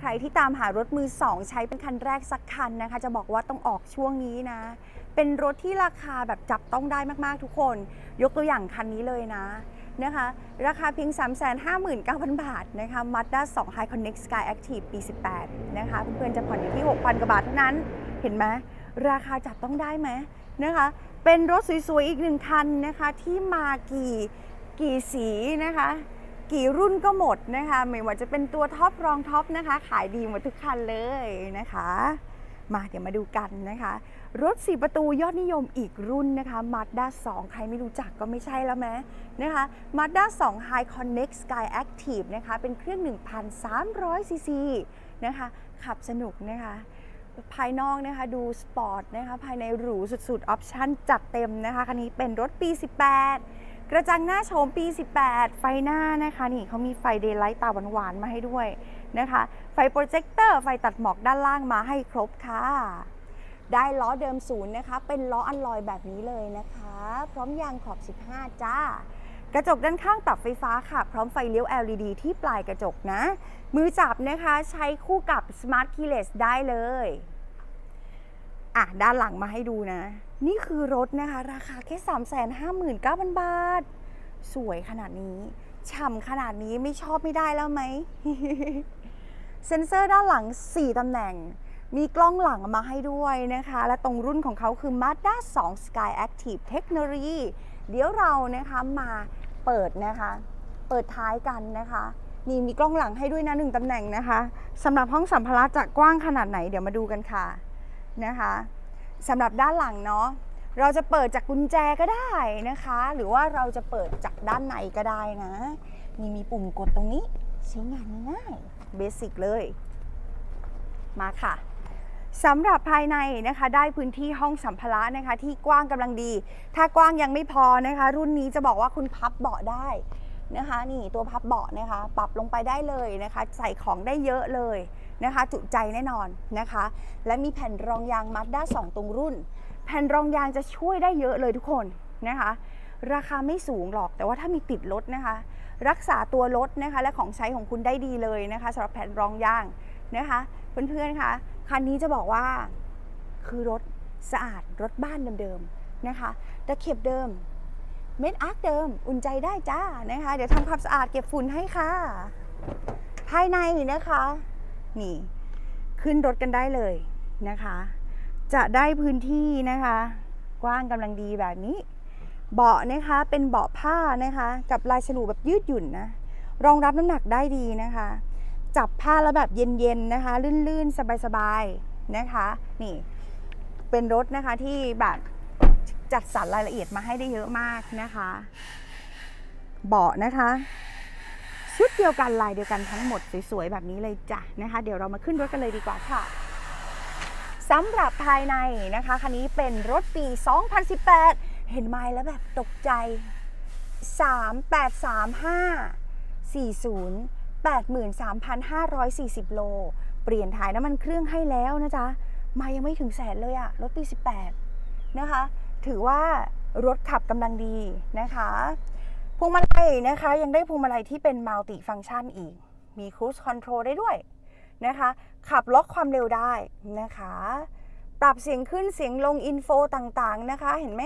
ใครที่ตามหารถมือ2ใช้เป็นคันแรกสักคันนะคะ จะบอกว่าต้องออกช่วงนี้นะ เป็นรถที่ราคาแบบจับต้องได้มากๆทุกคน ยกตัวอย่างคันนี้เลยนะนะคะ ราคาเพียง 359,000 บาทนะคะ Mazda 2 High Connect Sky Active ปี 18 นะคะ เพื่อนๆจะผ่อนอยู่ที่ 6,000 กว่าบาทเท่านั้น เห็นไหมราคาจับต้องได้ไหมนะคะ เป็นรถสวยๆ อีกหนึ่งคันนะคะ ที่มากี่กี่สีนะคะ กี่รุ่นก็หมดนะคะ ไม่ว่าจะเป็นตัวท็อปรองท็อปนะคะ ขายดีหมดทุกคันเลยนะคะ มาเดี๋ยวมาดูกันนะคะ รถ 4 ประตูยอดนิยมอีกรุ่นนะคะ Mazda 2ใครไม่รู้จักก็ไม่ใช่แล้วไหมนะคะ Mazda 2 High Connect Sky Active นะคะ เป็นเครื่อง 1,300 ซีซีนะคะ ขับสนุกนะคะภายนอกนะคะดูสปอร์ตนะคะภายในหรูสุดๆ ออปชั่นจัดเต็มนะคะ คันนี้เป็นรถปี 18 กระจังหน้าโฉมปี 18 ไฟหน้านะคะนี่เขามีไฟเดย์ไลท์ตาหวานๆมาให้ด้วยนะคะ ไฟโปรเจคเตอร์ไฟตัดหมอกด้านล่างมาให้ครบค่ะ ได้ล้อเดิมศูนย์นะคะ เป็นล้ออัลลอยแบบนี้เลยนะคะ พร้อมยางขอบ 15 จ้ากระจกด้านข้างปรับไฟฟ้าค่ะ พร้อมไฟเลี้ยว LED ที่ปลายกระจกนะ มือจับนะคะใช้คู่กับ Smart Keyless ได้เลย อะด้านหลังมาให้ดูนะ นี่คือรถนะคะ ราคาแค่ 359,000 บาท สวยขนาดนี้ฉ่ำขนาดนี้ไม่ชอบไม่ได้แล้วไหม เซ็นเซอร์ด้านหลัง 4ตำแหน่ง มีกล้องหลังมาให้ด้วยนะคะ และตรงรุ่นของเขาคือ Mazda 2 Sky Active Technology เดี๋ยวเรานะคะมาเปิดนะคะ เปิดท้ายกันนะคะนี่มีกล้องหลังให้ด้วยนะหนึ่งตำแหน่งนะคะสำหรับห้องสัมภาระจะกว้างขนาดไหนเดี๋ยวมาดูกันค่ะ นะคะสำหรับด้านหลังเนาะเราจะเปิดจากกุญแจก็ได้นะคะ หรือว่าเราจะเปิดจากด้านในก็ได้นะนี่มีปุ่มกดตรงนี้ใช้งานง่ายเบสิกเลยมาค่ะสำหรับภายในนะคะได้พื้นที่ห้องสัมภาระนะคะ ที่กว้างกำลังดี ถ้ากว้างยังไม่พอนะคะ รุ่นนี้จะบอกว่าคุณพับเบาะได้ นะคะ นี่ตัวพับเบาะนะคะ ปรับลงไปได้เลยนะคะ ใส่ของได้เยอะเลยนะคะ จุใจแน่นอนนะคะ และมีแผ่นรองยางมัดด้า2ตรงรุ่น แผ่นรองยางจะช่วยได้เยอะเลยทุกคนนะคะ ราคาไม่สูงหรอกแต่ว่าถ้ามีติดรถนะคะ รักษาตัวรถนะคะ และของใช้ของคุณได้ดีเลยนะคะสำหรับแผ่นรองยางนะคะเพื่อนๆคะคันนี้จะบอกว่าคือรถสะอาดรถบ้านเดิมๆนะคะตะเข็บเดิม เม็ดอาร์คเดิมอุ่นใจได้จ้านะคะ เดี๋ยวทำความสะอาดเก็บฝุ่นให้ค่ะ ภายในนะคะ นี่ ขึ้นรถกันได้เลยนะคะ จะได้พื้นที่นะคะ กว้างกำลังดีแบบนี้ เบาะนะคะเป็นเบาะผ้านะคะ กับลายฉลูแบบยืดหยุ่นนะรองรับน้ำหนักได้ดีนะคะ จับผ้าแล้วแบบเย็นๆนะคะ ลื่นๆ สบายๆนะคะ นี่ เป็นรถนะคะที่แบบ จัดสรรรายละเอียดมาให้ได้เยอะมากนะคะ เบาะนะคะ ชุดเดียวกันลายเดียวกันทั้งหมดสวยๆแบบนี้เลยจ้ะนะคะ เดี๋ยวเรามาขึ้นรถกันเลยดีกว่าค่ะสำหรับภายในนะคะคันนี้เป็นรถปี 2018 เห็นไม้แล้วแบบตกใจ 3835 40 83,540 โล เปลี่ยนถ่ายน้ำมันเครื่องให้แล้วนะจ๊ะ มายังไม่ถึงแสนเลยอะรถปี 18 นะคะ ถือว่ารถขับกำลังดีนะคะพวงมาลัยนะคะ ยังได้พวงมาลัยที่เป็นมัลติฟัง c t ชันอีก มีครู i คอนโทรลได้ด้วยนะคะ ขับล็อกความเร็วได้นะคะ ปรับเสียงขึ้นเสียงลงอินโฟต่างๆนะคะ เห็นไหม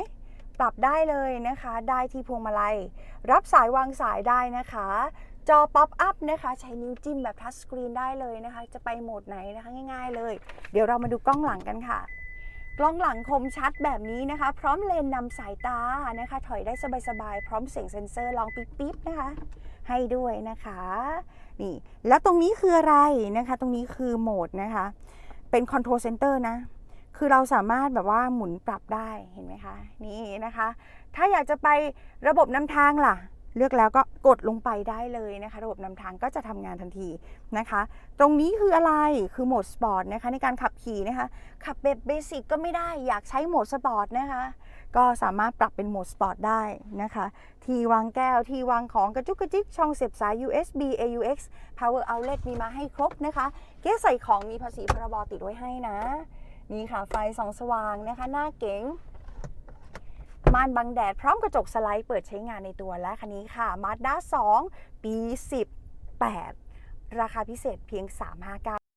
ปรับได้เลยนะคะ ได้ที่พวงมาลัย รับสายวางสายได้นะคะ จอป๊อปอัพนะคะ ใช้นิ้วจิ้มแบบทัชสกรีนได้เลยนะคะ จะไปโหมดไหนนะคะง่าย ๆ เลย เดี๋ยวเรามาดูกล้องหลังกันค่ะ กล้องหลังคมชัดแบบนี้นะคะ พร้อมเลนนำสายตานะคะ ถอยได้สบายๆ พร้อมเสียงเซ็นเซอร์ลองปิ๊บๆนะคะ ให้ด้วยนะคะ นี่ แล้วตรงนี้คืออะไรนะคะ ตรงนี้คือโหมดนะคะ เป็นคอนโทรลเซนเตอร์นะ คือเราสามารถแบบว่าหมุนปรับได้เห็นไหมคะ นี่นะคะ ถ้าอยากจะไประบบนำทางล่ะ เลือกแล้วก็กดลงไปได้เลยนะคะ ระบบนำทางก็จะทำงานทันทีนะคะ ตรงนี้คืออะไรคือโหมดสปอร์ตนะคะในการขับขี่นะคะ ขับแบบเบสิกก็ไม่ได้อยากใช้โหมดสปอร์ตนะคะ ก็สามารถปรับเป็นโหมดสปอร์ตได้นะคะ ที่วางแก้ว ที่วางของกระจุกกระจิก ช่องเสียบสาย USB AUX Power Outlet มีมาให้ครบนะคะ เก๊ใส่ของมีภาษีพรบติดไว้ให้นะ นี่ค่ะไฟส่องสว่างนะคะ หน้าเก๋ง ม่านบังแดดพร้อมกระจกสไลด์เปิดใช้งานในตัวและคันนี้ค่ะ Mazda 2 ปี 18 ราคาพิเศษเพียง 359